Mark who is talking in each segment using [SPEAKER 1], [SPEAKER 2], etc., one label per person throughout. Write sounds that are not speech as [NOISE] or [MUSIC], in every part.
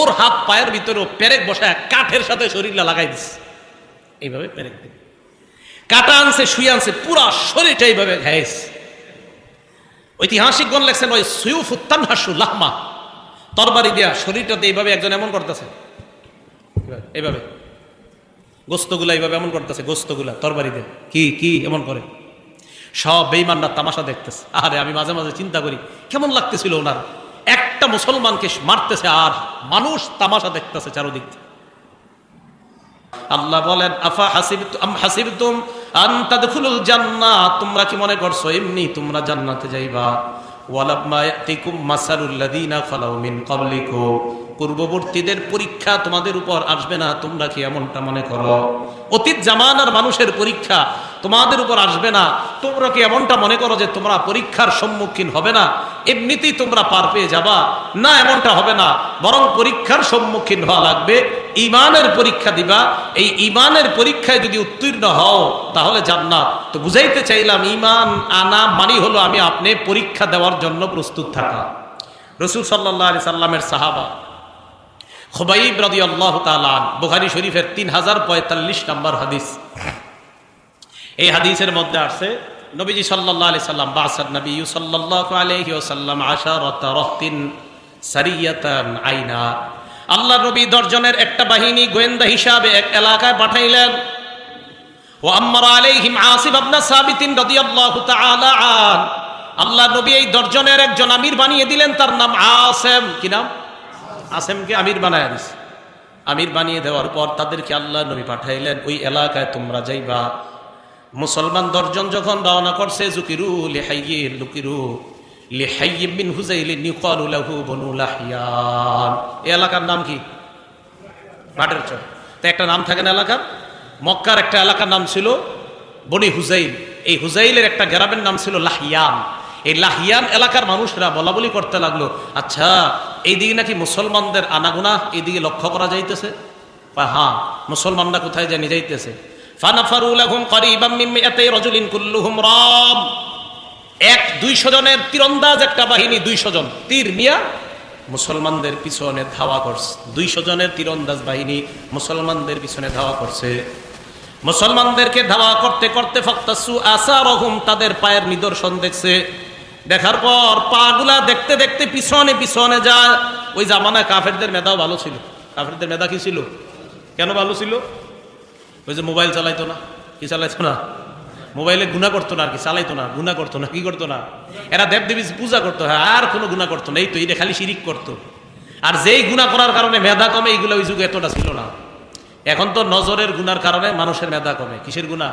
[SPEAKER 1] ওর হাত পায়ের ভিতরেও পেরেক বসায় কাঠের সাথে শরীরটা লাগাই দিচ্ছে এইভাবে পেরেক দিবে কাটা আনছে, শুয়ে আনছে, পুরা শরীরটা এইভাবে ঘাইছে ঐতিহাসিকগণ লেখছেন ওই উত্তান হাসু লাহমা। তরবারি দিয়া শরীরটাতে এইভাবে একজন এমন করতেছে। এইভাবে গোস্তগুলা এইভাবে এমন করতেছে, গোস্তগুলা তরবারি দিয়ে। কি কি এমন করে? সব বেইমানরা তামাশা দেখতেছে। আরে আমি মাঝে মাঝে চিন্তা করি, কেমন লাগতেছিল ওনার? একটা মুসলমানকে মারতেছে আর মানুষ তামাশা দেখতেছে চারোদিক। আল্লাহ বলেন, আফা হাসিব আম হাসিবতুম আন তাদখুলুল জান্নাহ তোমরা কি মনে করছ? এমনি তোমরা জান্নাতে যাইবা। পূর্ববর্তীদের পরীক্ষা তোমাদের উপর আসবে না, তোমরা কি এমনটা মনে করো? অতীত জামানার মানুষের পরীক্ষা তোমাদের উপর আসবে না। তোমরা কি এমনটা মনে করো যে তোমরা পরীক্ষার সম্মুখীন হবে না? এমনিতেই তোমরা পার পেয়ে যাবা। না, এমনটা হবে না। বরং পরীক্ষার সম্মুখীন হওয়া লাগবে। ইমানের পরীক্ষা দিবা। এই ইমানের পরীক্ষায় যদি উত্তীর্ণ হও, তাহলে জান্নাত। তো বুঝাইতে চাইলাম, ইমান আনা মানি হলো আমি আপনি পরীক্ষা দেওয়ার জন্য প্রস্তুত থাকা। রসুল সাল্লাহ আলি সাল্লামের সাহাবা খোবাইব রাদি আল্লাহ তালান বুখারি শরীফের তিন হাজার পঁয়তাল্লিশ নম্বর হাদিস। এই হাদিসের মধ্যে আসছে, নবীজি সাল্লাহ আলি সাল্লাম, বাসাদ নবী সাল্লাহ আলহি ওসাল্লাম আশা রত রহতিন সারিয়াতান আইনা। আল্লাহ নবী দর্জনের একটা বাহিনী গোয়েন্দা হিসাবে এক এলাকায় পাঠাইলেন। ও আম্মার আলাইহিম আসিফ আবনা সাবিতিন রাদিয়াল্লাহু তাআলা আন। আল্লাহ নবী এই দর্জনের একজন আমির বানিয়ে দিলেন, তার নাম আসেম। কি নাম? আসেমকে আমির বানায় দিস আমির বানিয়ে দেওয়ার পর তাদেরকে আল্লাহ নবী পাঠাইলেন, ওই এলাকায় তোমরা যাইবা মুসলমান দর্জন যখন রওনা করছে, জুকিরু লিহাইয়ে লুকিরু লিহাইয়ে বিন হুজাইলি নিকালু লাহু বনু লাহিয়ান। এই এলাকার নাম কি? ভাটের চর তো একটা নাম থাকে না এলাকার? মক্কার একটা এলাকার নাম ছিল বনি হুজাইল। এই হুজাইলের একটা গ্রামের নাম ছিল লাহিয়ান। এই লাহিয়ান এলাকার মানুষরা বলা বলি করতে লাগল আচ্ছা এইদিকে নাকি মুসলমানদের আনাগুনা? এইদিকে লক্ষ্য করা যাইতেছে? বা হ্যাঁ মুসলমানরা কোথায় জানি যাইতেছে? ফানাফারুলাহুম করিবাম মিন মিআতাই রাজুলিন কুল্লুহুম রাম। এক দুইশো জনের তীরন্দাজ একটা বাহিনী, দুইশো জন। তীর নিয়া মুসলমানদের পিছনে ধাওয়া করছে। দুইশো জনের তীরন্দাজ বাহিনী মুসলমানদের পিছনে ধাওয়া করছে। মুসলমানদেরকে ধাওয়া করতে করতে ফক্তাসু আসা রহুম তাদের পায়ের নিদর্শন দেখছে। দেখার পর পাগুলা দেখতে দেখতে পিছনে পিছনে যায়। ওই জামানায় কাফেরদের মেধাও ভালো ছিল। কাফেরদের মেধা কি ছিল? কেন ভালো ছিল? ওই যে মোবাইল চালাইতো না? কি চালাইতো না? মোবাইলে গুণা করতো না আর কি, চালাইতো না গুণা করতো না, কি করতো না? এরা দেব দেবী পূজা করতো হ্যাঁ আর কোনো গুণা করতো না, এই তো এটা খালি শিরিক করতো। আর যেই গুণা করার কারণে মেধা কমে এইগুলো ওই যুগে এতটা ছিল না। এখন তো নজরের গুনার কারণে মানুষের মেধা কমে। কিসের গুণা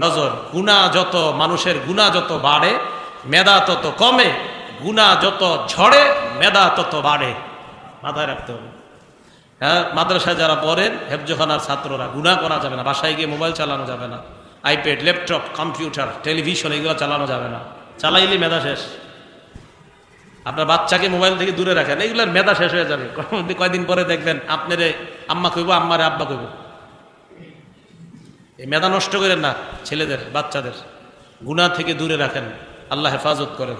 [SPEAKER 1] নজর। গুণা যত মানুষের গুণা যত বাড়ে, মেধা তত কমে গুণা যত ঝড়ে, মেধা তত বাড়ে। মাথায় রাখতে হবে। হ্যাঁ মাদ্রাসায় যারা পড়েন, হেফজোখানার ছাত্ররা গুণা করা যাবে না, বাসায় গিয়ে মোবাইল চালানো যাবে না, আইপ্যাড, ল্যাপটপ, কম্পিউটার, টেলিভিশন, এগুলো চালানো যাবে না। চালাইলে মেধা শেষ। আপনার বাচ্চাকে মোবাইল থেকে দূরে রাখেন এইগুলোর মেধা শেষ হয়ে যাবে। কয়দিন পরে দেখবেন, আপনারে আম্মা কইব, আম্মারে আব্বা কইব। এই মেধা নষ্ট করেন না, ছেলেদের, বাচ্চাদের। গুণা থেকে দূরে রাখেন, আল্লাহ হেফাজত করেন।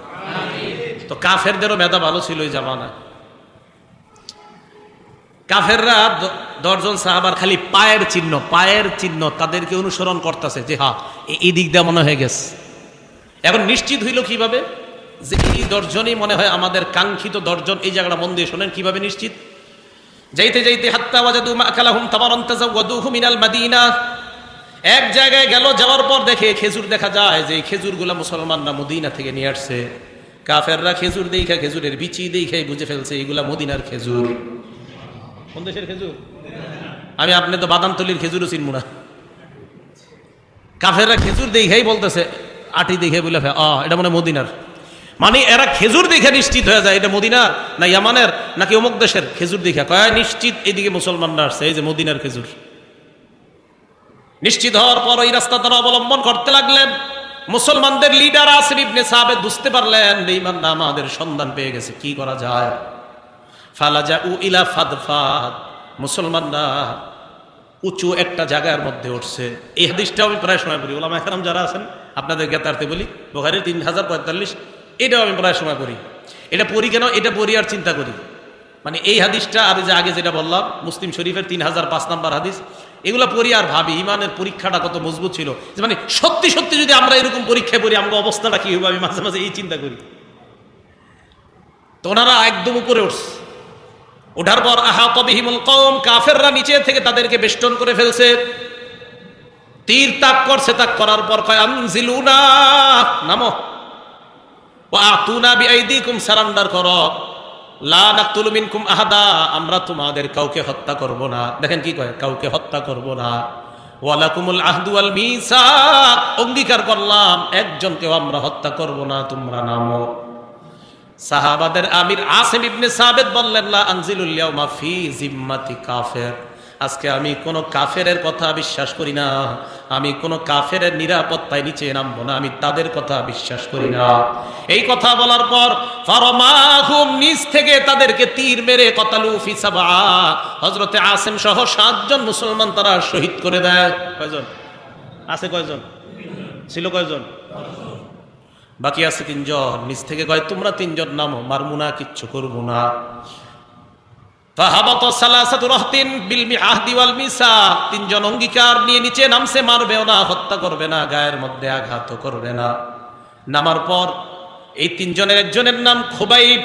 [SPEAKER 1] তো কাফেরদেরও মেধা ভালো ছিল ওই জামানায়। কাফেররা দশজন সাহাবার খালি পায়ের চিহ্ন পায়ের চিহ্ন তাদেরকে অনুসরণ করতেছে যে হা এই দিক দিয়ে মনে হয়ে গেছে। এখন নিশ্চিত হইল কীভাবে? যে এই দর্জনই মনে হয় আমাদের কাঙ্ক্ষিত দর্জন এই জায়গাটা মন দিয়ে শোনেন কীভাবে নিশ্চিত? যাইতে যাইতে হাত্তা ওয়াজাদু মাকালাহুম তামারান তাযাওয়াদুহু মিনাল মাদিনা। এক জায়গায় গেল, যাওয়ার পর দেখে খেজুর দেখা যায় যে খেজুরগুলা মুসলমানরা মদিনা থেকে নিয়ে আসছে। কাফেররা খেজুর দেখা, খেজুরের বিচি দেখে বুঝে ফেলছে, এগুলা মদিনার খেজুর। কোন দেশের খেজুর? আমি আপনি তো বাদামতলির খেজুরও চিনবো না। কাফেররা খেজুর দেখেই বলতেছে আটি দেখে বলে ফে, এটা মনে মদিনার। মানে এরা খেজুর দেখে নিশ্চিত হয়ে যায় এটা মদিনার না ইয়ামানের নাকি অমুক দেশের খেজুর দেখে। কয় নিশ্চিত এদিকে মুসলমানরা আসছে এই যে মদিনার খেজুর। নিশ্চিত হওয়ার পর ওই রাস্তা তারা অবলম্বন করতে লাগলেন। মুসলমানদের লিডার আসিফ ইবনে বুঝতে পারলেন বেঈমানরা আমাদের সন্ধান পেয়ে গেছে কি করা যায়? ফালাজা উ ইলা ফাদফাদ। মুসলমানরা উঁচু একটা জায়গার মধ্যে উঠছে। এই হাদিসটাও আমি প্রায় সময় পড়ি। ওলামা একরাম যারা আছেন, আপনাদের জ্ঞাতার্থে বলি, বোখারির তিন হাজার পঁয়তাল্লিশ, এটাও আমি প্রায় সময় করি এটা পড়ি কেন? এটা পড়ি আর চিন্তা করি। মানে এই হাদিসটা আর যে আগে যেটা বললাম, মুসলিম শরীফের তিন হাজার পাঁচ নাম্বার হাদিস, এগুলো পড়ি আর ভাবি, ইমানের পরীক্ষাটা কত মজবুত ছিল। মানে সত্যি সত্যি যদি আমরা এরকম পরীক্ষায় পড়ি আমার অবস্থাটা কি হবে? আমি মাঝে মাঝে এই চিন্তা করি। তো ওনারা একদম উপরে উঠছে। ওঠার পর আহা তবিহিমুল কম কাফেররা নিচে থেকে তাদেরকে বেষ্টন করে ফেলছে। তীর তাক করছে, তাক করার পর কয়, আনজিলুনা, নামো। আতুনা বিআইদিকুম, সারান্ডার করো। লা নাকতুলু মিনকুম আহাদা, আমরা তোমাদের কাউকে হত্যা করব না। দেখেন কি কয়, কাউকে হত্যা করব না। ওয়ালাকুমুল আহদু ওয়াল মিসাক, অঙ্গীকার করলাম, একজনকেও আমরা হত্যা করব না, তোমরা নামো। সাহাবাদের আমির আসিম ইবনে সাবেদ বললেন, লা আনজিলুল ইয়াউমা ফি জিম্মাতি কাফের। আজকে আমি কোন কাফেরের কথা বিশ্বাস করি না। আমি কোন কাফেরের নিরাপত্তায় নিচে নামবো না। আমি তাদের কথা বিশ্বাস করি না। এই কথা বলার পর নিচ থেকে তাদেরকে তীর মেরে কতালু ফি সাবা হযরতে আসিম সহ সাতজন মুসলমান তারা শহীদ করে দেয়। কয়জন? আছে কয়জন? ছিল কয়জন? বাকি আছে তিনজন। নিচ থেকে কয়, তোমরা তিনজন নামো মারমু না কিচ্ছু করব না। তিনজন অঙ্গীকার নিয়ে নিচে নামছে, মারবেও না, হত্যা করবে না, গায়ের মধ্যে আঘাত করবে না। নামার পর এই তিনজনের একজনের নাম খুবাইব,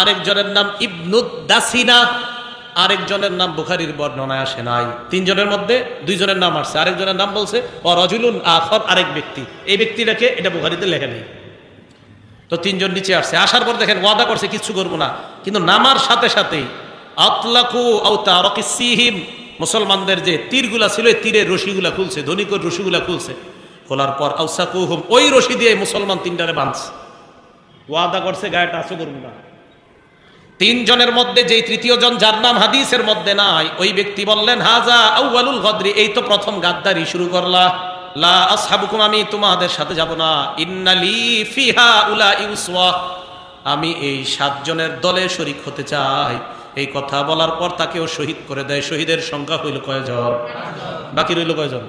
[SPEAKER 1] আরেকজনের নাম ইবনুদ দাসিনা। আরেকজনের নাম বুখারির বর্ণনায় আসে নাই। তিনজনের মধ্যে দুইজনের নাম আসছে। আরেকজনের নাম বলছে ও রজুলুন আখর আরেক ব্যক্তি। এই ব্যক্তিটাকে এটা বুখারিতে লেখা নেই। তো তিনজন নিচে আসছে। আসার পর দেখেন ওয়াদা করছে, কিচ্ছু করব না। কিন্তু নামার সাথে সাথেই আতলাকু মুসলমানদের যে তীরগুলা ছিল, এই তীরের রশিগুলা খুলছে, ধনিকর রশিগুলা খুলছে। খোলার পর আউসাকু হুম ওই রশি দিয়ে মুসলমান তিনটারে বাঁধছে। ওয়াদা করছে, গায়েটা আসো করব না। তিনজনের মধ্যে যেই তৃতীয় জন যার নাম হাদিসের মধ্যে নাই, ওই ব্যক্তি বললেন, হাজা আউয়ালুল গদরি, এই তো প্রথম গাদ্দারি শুরু করলা। লা আসহাবুকুম, আমি তোমাদের সাথে যাব না। ইন্নালি ফিহা উলা ইউসওয়া আমি এই সাতজনের দলে শরিক হতে চাই। এই কথা বলার পর তাকেও শহীদ করে দেয়। শহীদের সংখ্যা হইল কয়জন? বাকি রইল কয়জন?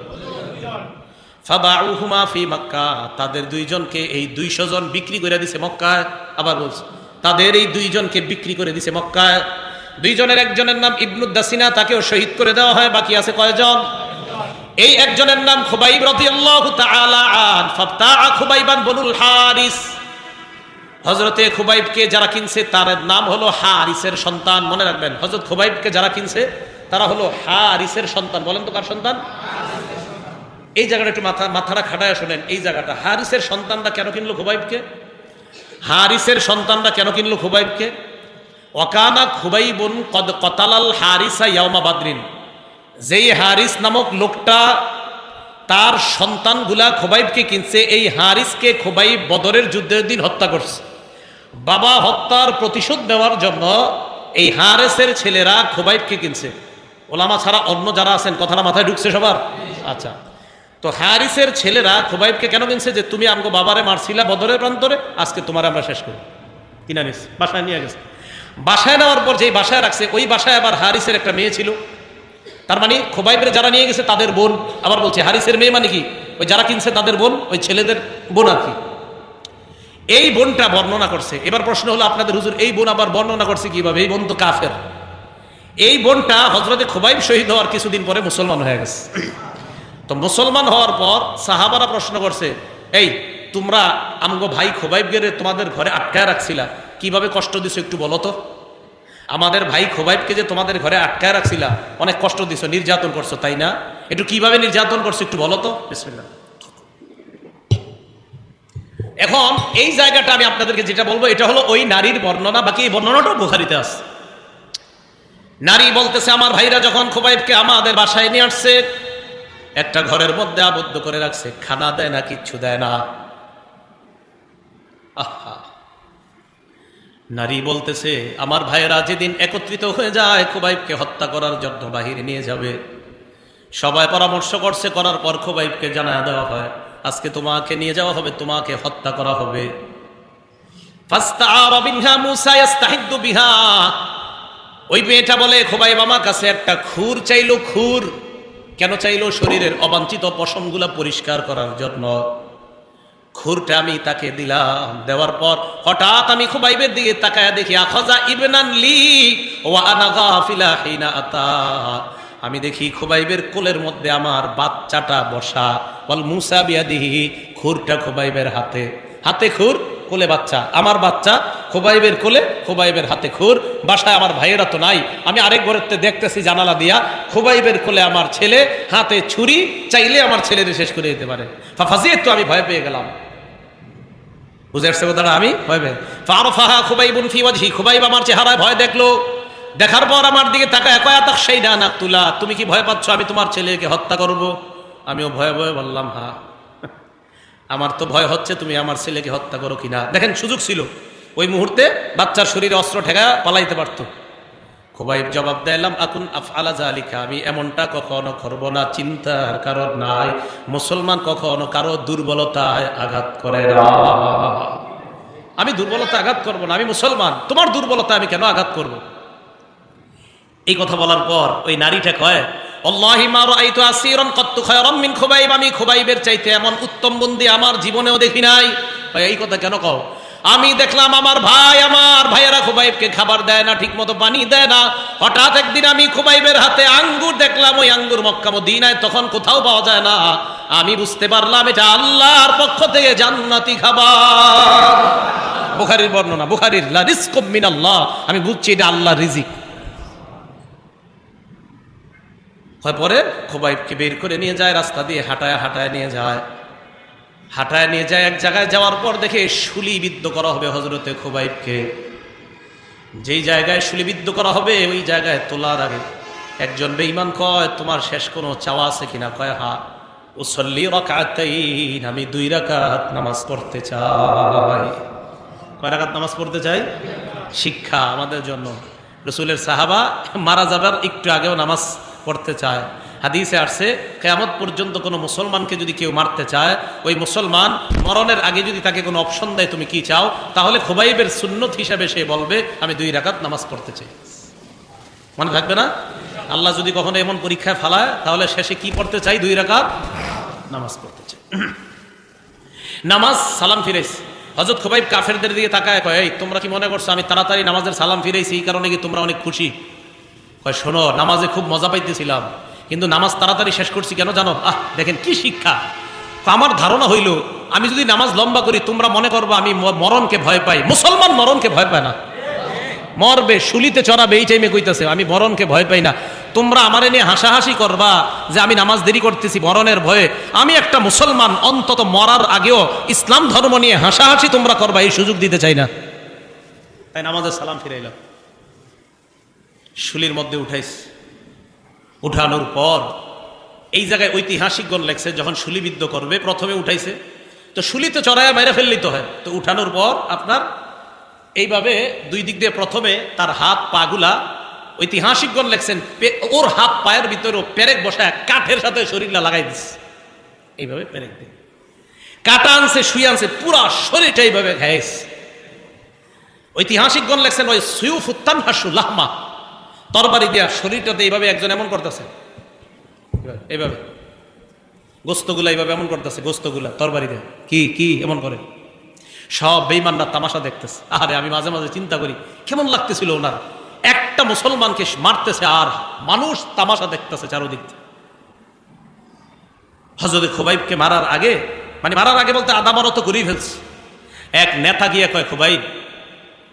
[SPEAKER 1] ফাবাউহুমা ফি মক্কা। তাদের দুইজনকে এই দুইশো জন বিক্রি করে দিছে মক্কায়। আবার বলছে তাদের এই দুইজনকে বিক্রি করে দিছে মক্কায়। দুইজনের একজনের নাম ইবনুদ্দাসিনা তাকেও শহীদ করে দেওয়া হয়, বাকি আছে কয়জন? এই একজনের নাম খুবাইব রাদিয়াল্লাহু তাআলা আন ফাবতাআ খুবাইবান বনুল হারিস। হযরতে খুবাইবকে যারা কিনছে, তার নাম হলো হারিসের সন্তান, মনে রাখবেন। হযরত খুবাইবকে যারা কিনছে, তারা হলো হারিসের সন্তান। বলেন তো কার সন্তান? এই জায়গাটা একটু মাথা মাথাটা খাটায় শোনেন। এই জায়গাটা, হারিসের সন্তানরা কেন কিনলো খুবাইবকে? হারিসের সন্তানরা কেন কিনলো খুবাইবকে? অকানা খুবাইবুন কদ কতালাল হারিসা ইয়াউমা বাদরিন। যেই হারিস নামক লোকটা তার সন্তানগুলা খোবাইবকে কিনছে, এই হারিসকে খোবাইব বদরের যুদ্ধের দিন হত্যা করছে। বাবা হত্যার প্রতিশোধ নেওয়ার জন্য এই হারেসের ছেলেরা খোবাইবকে কিনছে। ওলামা ছাড়া অন্য যারা আছেন, কথাটা মাথায় ঢুকছে সবার? আচ্ছা। তো হারিসের ছেলেরা খোবাইবকে কেন কিনছে যে তুমি আমাকে বাবারে মারছিলা বদরের প্রান্তরে? আজকে তোমার আমরা শেষ করি কিনা নিস? বাসায় নিয়ে গেছে। বাসায় নেওয়ার পর যেই বাসায় রাখছে, ওই বাসায় আবার হারিসের একটা মেয়ে ছিল। তার মানে খোবাইবের যারা নিয়ে গেছে তাদের বোন। আবার বলছে, হারিসের মেয়ে মানে কি? ওই যারা কিনছে তাদের বোন, ওই ছেলেদের বোন আর কি। এই বোনটা বর্ণনা করছে। এবার প্রশ্ন হলো আপনাদের হুজুর, এই বোন আবার বর্ণনা করছে কীভাবে? এই বোন তো কাফের। এই বোনটা হজরতে খোবাইব শহীদ হওয়ার কিছুদিন পরে মুসলমান হয়ে গেছে। তো মুসলমান হওয়ার পর সাহাবারা প্রশ্ন করছে, এই, তোমরা আমগো ভাই খোবাইব গেরে তোমাদের ঘরে আটকায় রাখছিলা, কীভাবে কষ্ট দিছো একটু বলো তো? আমাদের ভাই খোবাইবকে যে তোমাদের ঘরে আটকায় রাখছিলা, অনেক কষ্ট দিছো, নির্যাতন করছ, তাই না? একটু কীভাবে নির্যাতন করছ একটু বলো তো? এখন এই জায়গাটা আমি আপনাদেরকে যেটা বলব, এটা হলো ওই নারীর বর্ণনা, বাকি এই বর্ণনাটাও বুখারিতে আছে। নারী বলতেছে, আমার ভাইরা যখন খোবাইবকে আমাদের বাসায় নিয়ে আসছে একটা ঘরের মধ্যে আবদ্ধ করে রাখছে, খানা দেয় না, কিচ্ছু দেয় না। নারী বলতেছে, আমার ভাইয়েরা যেদিন একত্রিত হয়ে যায়, খোবাইবকে হত্যা করার জন্য বাহিরে নিয়ে যাবে। সবাই পরামর্শ করছে, করার পর খোবাইবকে জানা দেওয়া হয়, আজকে তোমাকে নিয়ে যাওয়া হবে, তোমাকে হত্যা করা হবে। ওই মেয়েটা বলে, খোবাইব আমার কাছে একটা খুর চাইলো, খুর। কেন চাইলো শরীরের অবাঞ্ছিত পশমগুলা পরিষ্কার করার জন্য খুরটা আমি তাকে দিলাম। দেওয়ার পর হঠাৎ আমি খুবাইবের দিকে তাকায় দেখি, আখজা ইবনান লি ওয়া আমি দেখি খুবাইবের কোলের মধ্যে আমার বাচ্চাটা বসা। বল মুসা বিয়াদিহি, খুরটা খুবাইবের হাতে। হাতে খুর? কোলে বাচ্চা। আমার বাচ্চা। খোবাইবের কোলে, খোবাইবের হাতে খুর, বাসায় আমার ভাইয়েরা তো নাই। আমি আরেক ঘরেতে দেখতেছি জানালা দিয়া, খোবাইবের কোলে আমার ছেলে, হাতে ছুরি, চাইলে আমার ছেলের শেষ করে দিতে পারে। ফাফাজিয়ে তো আমি ভয় পেয়ে গেলাম। বুঝে আসছে কথাটা আমি? ভয় পেয়ে। ফারফাহা খুবাইবুন ফি ওয়াজহি, খুবাইব আমার চেহারায় ভয় দেখল। দেখার পর আমার দিকে তাকায়, কয়া তাক সেই না নাক তুলা তুমি কি ভয় পাচ্ছ? আমি তোমার ছেলেকে হত্যা করব। আমিও ভয়ে ভয়ে বললাম, হা। আমার তো ভয় হচ্ছে, তুমি আমার ছেলেকে হত্যা করো কিনা। দেখেন, সুযোগ ছিল। ওই মুহূর্তে বাচ্চার শরীরে অস্ত্র ঠেকা পালাইতে পারত। খুবাইব জবাব দিলাম আকুন আফআলা জালিকা আমি এমনটা কখনো করব না, চিন্তার কারণ নাই। মুসলমান কখনো কারও দুর্বলতায় আঘাত করে না। আমি দুর্বলতা আঘাত করব না, আমি মুসলমান। তোমার দুর্বলতা আমি কেন আঘাত করব? এই কথা বলার পর ওই নারীটা কয় আমি খুবাইবের চাইতে এমন উত্তম বন্দি আমার জীবনেও দেখি নাই। এই কথা কেন কও? আমি দেখলাম আমার ভাই, আমার ভাইয়েরা খুবাইবকে খাবার দেয় না ঠিক মতো পানি দেয় না। হঠাৎ একদিন আমি খুবাইবের হাতে আঙ্গুর দেখলাম, ওই আঙ্গুর মক্কা মদিনায় তখন কোথাও পাওয়া যায় না। আমি বুঝতে পারলাম, এটা আল্লাহর পক্ষ থেকে জান্নাতি খাবার। বুখারির বর্ণনা, বুখারীর রিজকুম মিনাল্লাহ। আমি বুঝছি এটা আল্লাহ রিজিক। হয় পরে খোবাইবকে বের করে নিয়ে যায়, রাস্তা দিয়ে হাঁটায় হাঁটায় নিয়ে যায়। হাঁটায় নিয়ে যায়, এক জায়গায় যাওয়ার পর দেখে শুলিবিদ্ধ করা হবে হজরতে খোবাইবকে। যেই জায়গায় শুলিবিদ্ধ করা হবে, ওই জায়গায় তোলার আগে একজন বেঈমান কয়, তোমার শেষ কোনো চাওয়া আছে কিনা? কয়, হা, উসল্লি রাকাতাইন, আমি দুই রাকাত নামাজ পড়তে চাই। কয় রাকাত নামাজ পড়তে চাই শিক্ষা আমাদের জন্য। রসুলের সাহাবা মারা যাবার একটু আগেও নামাজ পড়তে চায়। হাদিসে আসছে, কেয়ামত পর্যন্ত কোনো মুসলমানকে যদি কেউ মারতে চায়, ওই মুসলমান মরণের আগে যদি তাকে কোনো অপশন দেয়, তুমি কি চাও? তাহলে খোবাইবের সুন্নত হিসাবে সে বলবে, আমি দুই রাকাত নামাজ পড়তে চাই। মনে থাকবে না? আল্লাহ যদি কখনো এমন পরীক্ষায় ফালায়, তাহলে শেষে কি পড়তে চাই? দুই রাকাত নামাজ পড়তে চাই। [CLEARS THROAT] নামাজ, সালাম ফিরেছি হজরত খোবাইব কাফেরদের দিকে তাকায়, কয়, এই, তোমরা কি মনে করছ? আমি তাড়াতাড়ি নামাজের সালাম ফিরেছি এই কারণে কি তোমরা অনেক খুশি? কয়, শোনো, নামাজে খুব মজা পাইতেছিলাম। কিন্তু নামাজ তাড়াতাড়ি শেষ করছি কেন জানো? আহ, দেখেন কি শিক্ষা। আমার ধারণা হইল, আমি যদি নামাজ লম্বা করি, তোমরা মনে করব আমি মরণকে ভয় পাই। মুসলমান মরণকে ভয় পায় না। মরবে, শুলিতে চড়াবে, এই টাইমে কইতেছে, আমি মরণকে ভয় পাই না। তোমরা আমারে নিয়ে হাসাহাসি করবা যে আমি নামাজ দেরি করতেছি মরণের ভয়ে। আমি একটা মুসলমান, অন্তত মরার আগেও ইসলাম ধর্ম নিয়ে হাসাহাসি তোমরা করবা, এই সুযোগ দিতে চাই না। তাই নামাজের সালাম ফিরাইলাম। শুলির মধ্যে উঠাইস। উঠানোর পর এই জায়গায় ঐতিহাসিকগণ লেখছে, যখন শুলিবিদ্ধ করবে, প্রথমে উঠাইছে। তো শুলিতে চড়াইয়া মেরে ফেললেই তো হয়। তো উঠানোর পর আপনার এইভাবে দুই দিক দিয়ে প্রথমে তার হাত, পাগুলা ঐতিহাসিকগণ লেখছেন ওর হাত পায়ের ভিতরে পেরেক বসায় কাঠের সাথে শরীরটা লাগাই দিস এইভাবে পেরেক দিয়ে। কাটা আনছে, শুয়ে আনছে, পুরা শরীরটা এইভাবে ঘাইস ঐতিহাসিকগণ লেখছেন, ওই সুয়ুফ উত্তান হাসু লাহমা তরবারি দিয়া শরীরটাতে এইভাবে একজন এমন করতেছে। এইভাবে। গোস্তগুলা এইভাবে এমন করতেছে, গোস্তগুলা, তরবারি দিয়ে। কি কি এমন করে? সব বেইমানরা তামাশা দেখতেছে। আরে আমি মাঝে মাঝে চিন্তা করি, কেমন লাগতেছিল ওনার? একটা মুসলমানকে মারতেছে আর মানুষ তামাশা দেখতেছে চারোদিক। হজরত খোবাইবকে মারার আগে মানে মারার আগে বলতে আদা মারো তো করেই ফেলছে। এক নেতা গিয়ে কয়, খোবাইব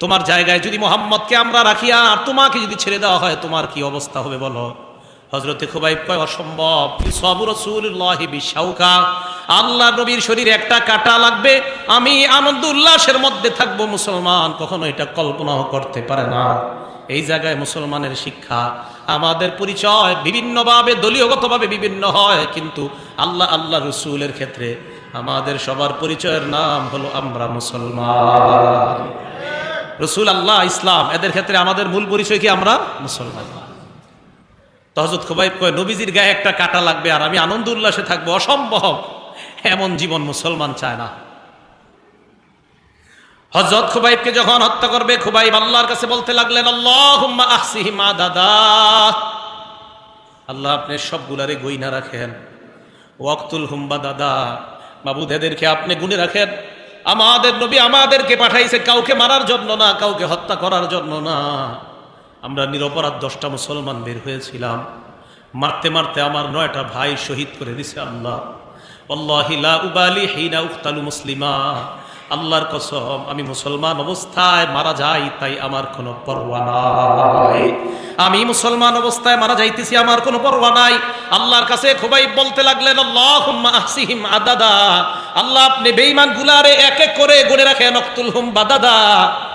[SPEAKER 1] তোমার জায়গায় যদি মোহাম্মদকে আমরা রাখি আর তোমাকে যদি ছেড়ে দেওয়া হয়, তোমার কি অবস্থা হবে বলো? হজরতে খুবাইব কয়, অসম্ভব। বিশাউকা। আল্লাহ নবীর শরীরে একটা কাটা লাগবে। আমি আনন্দ উল্লাসের মধ্যে থাকব। মুসলমান কখনো এটা কল্পনাও করতে পারে না। এই জায়গায় মুসলমানের শিক্ষা আমাদের পরিচয় বিভিন্নভাবে, দলীয়গতভাবে বিভিন্ন হয়। কিন্তু আল্লাহ আল্লাহ রসুলের ক্ষেত্রে আমাদের সবার পরিচয়ের নাম হলো আমরা মুসলমান। রসুল আল্লাহ ইসলাম, এদের ক্ষেত্রে আমাদের মূল পরিচয় কি আমরা? মুসলমান। তহজত খুবাইব কয়, নবীজির গায়ে একটা কাটা লাগবে আর আমি আনন্দ উল্লাসে থাকব, অসম্ভব। এমন জীবন মুসলমান চায় না। হজরত খুবাইবকে যখন হত্যা করবে, খুবাইব আল্লাহর কাছে বলতে লাগলেন আল্লাহ আহসিহি মা দাদা। আল্লাহ আপনি সবগুলারে গইনা রাখেন। ওয়াক্তুল হুম্বা দাদা। বাবু এদেরকে আপনি গুনে রাখেন। আমাদের নবী আমাদেরকে পাঠাইছে, কাউকে মারার জন্য না, কাউকে হত্যা করার জন্য না। আমরা নিরপরাধ দশটা মুসলমান বের হয়েছিলাম। মারতে মারতে আমার নয়টা ভাই শহীদ করে দিছে আল্লাহ। অল্লাহিলা উবালি হিনা উখতালু মুসলিমা। আল্লাহর কসম, আমি মুসলমান অবস্থায় মারা যাই, তাই আমার কোনো পরোয়া নাই। আমি মুসলমান অবস্থায় মারা যাইতেছি, আমার কোনো পরোয়া নাই। আল্লাহর কাছে খুবই বলতে লাগলেন আহসিহিম আদাদা। আল্লাহ আপনি বেঈমান গুলারে এক এক করে গড়ে রাখেন, অক্তুল হুম বাদাদা।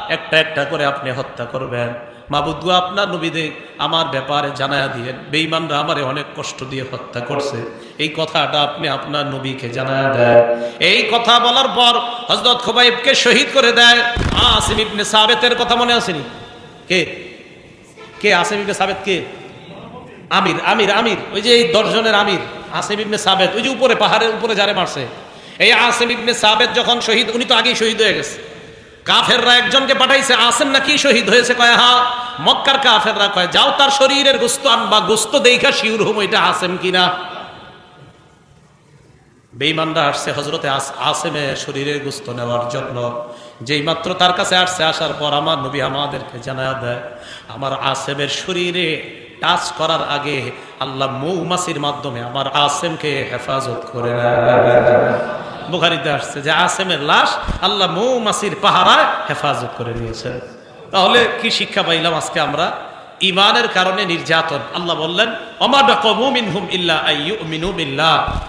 [SPEAKER 1] একটা একটা করে আপনি হত্যা করবেন। মাবুদু আপনার নবীদের আমার ব্যাপারে জানায়া দিয়েন। বেঈমানরা আমারে অনেক কষ্ট দিয়ে হত্যা করছে। এই কথাটা আপনি আপনার নবীকে জানায়া দেয় এই কথা বলার পর হজরত খোবাইবকে শহীদ করে দেয়। আসিম ইবনে সাবেতের কথা মনে আসেনি? কে? কে আসিম ইবনে সাবেত কে? আমির আমির আমির। ওই যে এই দশজনের আমির, আসিম ইবনে সাবেত। ওই যে উপরে, পাহাড়ের উপরে যারে মারছে। এই আসিম ইবনে সাবেত যখন শহীদ, উনি তো আগেই শহীদ হয়ে গেছে। কাফেররা একজনকে পাঠাইছে, আসেন নাকি শহীদ হয়েছে? কয়, হা, মক্কার কাফেররা কয়, যাও তার শরীরের গোস্ত আনবা, গোস্ত দেখা শিউর হুম, এটা আসেম কিনা বেইমানরা আসছে হজরতে আসেমে শরীরের গোস্ত নেওয়ার জন্য। যেই মাত্র তার কাছে আসছে, আসার পর আমার নবী আমাদেরকে জানা দেয়, আমার আসেমের শরীরে টাচ করার আগে আল্লাহ মৌমাসির মাধ্যমে আমার আসেমকে হেফাজত করে বুখারিতে আসছে যে আসেমের লাশ আল্লাহ মৌমাসির পাহারায় হেফাজত করে নিয়েছে। তাহলে কি শিক্ষা পাইলাম আজকে আমরা? ইমানের কারণে নির্যাতন। আল্লাহ বললেন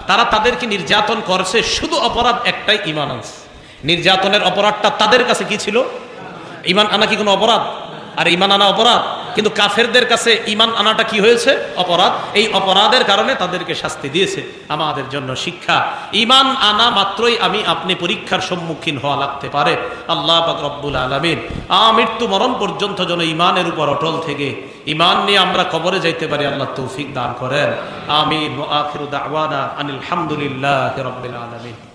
[SPEAKER 1] তারা তাদেরকে নির্যাতন করছে, শুধু অপরাধ একটাই ইমান আনছে। নির্যাতনের অপরাধটা তাদের কাছে কি ছিল? ইমান আনা কি কোনো অপরাধ? আর ইমান আনা অপরাধ? কিন্তু কাফেরদের কাছে ইমান আনাটা কি হয়েছে? অপরাধ। এই অপরাধের কারণে তাদেরকে শাস্তি দিয়েছে। আমাদের জন্য শিক্ষা। ইমান আনা মাত্রই আমি আপনি পরীক্ষার সম্মুখীন হওয়া লাগতে পারে। আল্লাহ রব্বুল আলমিন, আ মৃত্যু মরণ পর্যন্ত যেন ইমানের উপর অটল থেকে ইমান নিয়ে আমরা কবরে যাইতে পারি, আল্লাহ তৌফিক দান করেন। আমিন। আখির দাওয়ানা আনিল হামদুলিল্লাহ রব্বিল আলমিন।